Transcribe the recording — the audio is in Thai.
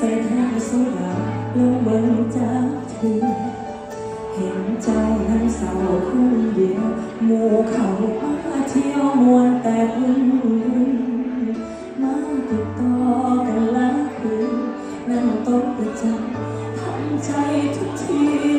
แล้วเบิ่งจากเธอเห็นเจ้านั้นเศร้าคนเดียวหมู่เขาพาเที่ยวมวนแต่คุณมาติดต่อกันลาคืนนั่งโต๊ะประจำทำใจทุกที